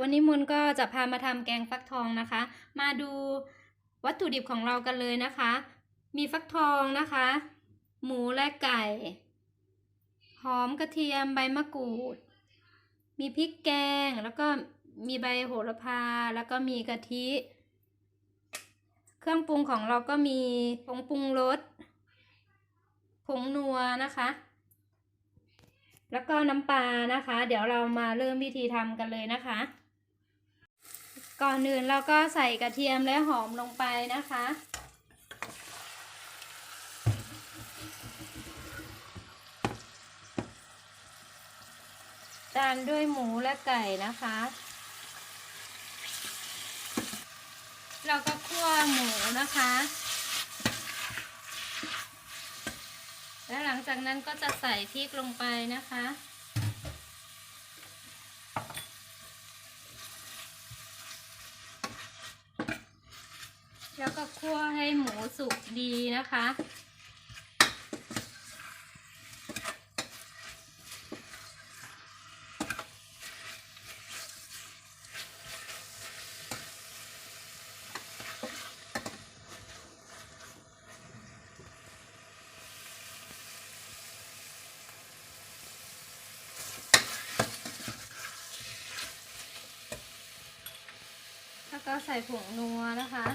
วันนี้มนก็จะพามาทำแกงฟักทองนะคะ มาดูวัตถุดิบของเรากันเลยนะคะ มีฟักทองนะคะ หมูและไก่ หอมกระเทียมใบมะกรูด มีพริกแกงแล้วก็มีใบโหระพาแล้วก็มีกะทิ เครื่องปรุงของเราก็มีผงปรุงรสผงนัวนะคะ แล้วก็น้ำปลานะคะ เดี๋ยวเรามาเริ่มวิธีทำกันเลยนะคะ ก่อนอื่นเราก็ใส่กระเทียมและหอมลงไปนะคะ ตามด้วยหมูและไก่นะคะ เราก็คั่วหมูนะคะ แล้วหลังจากนั้นก็จะใส่พริกลงไปนะคะ แล้วก็คั่วให้หมูสุกดีนะคะ แล้วก็ใส่ผงนัวนะคะ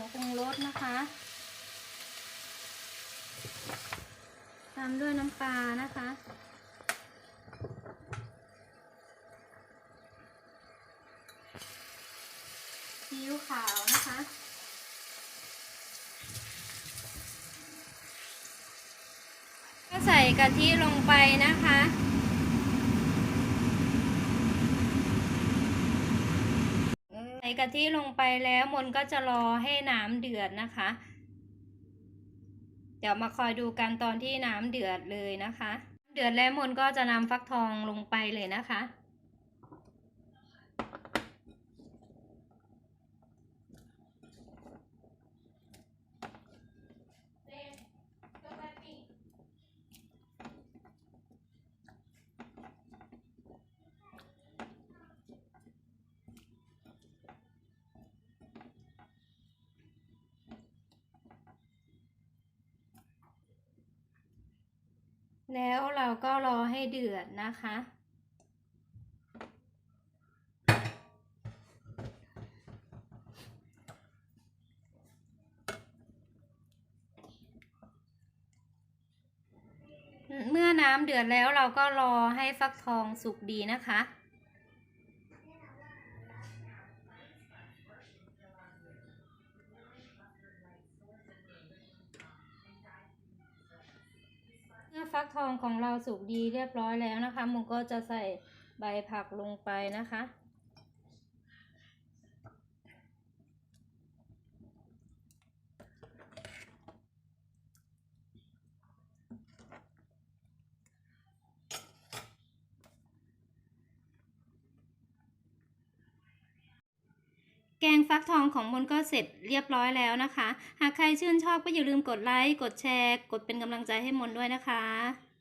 งปรุงรสนะคะ ตามด้วยน้ำปลานะคะ ซีอิ๊วขาวนะคะก็ใส่กะทิลงไปนะคะ ใส่กะทิลงไปแล้วมนก็จะรอให้น้ำเดือดนะคะ เดี๋ยวมาคอยดูกันตอนที่น้ำเดือดเลยนะคะ เดือดแล้วมนก็จะนำฟักทองลงไปเลยนะคะ แล้วเราก็รอให้เดือดนะคะ เมื่อน้ำเดือดแล้วเราก็รอให้ฟักทองสุกดีนะคะ ฟักทองของเราสุกดีเรียบร้อยแล้วนะคะมุกก็จะใส่ใบผักลงไปนะคะ ฟักทองของมนก็เสร็จเรียบร้อยแล้วนะคะ หากใครชื่นชอบก็อย่าลืมกดไลค์ กดแชร์ กดเป็นกำลังใจให้มนด้วยนะคะ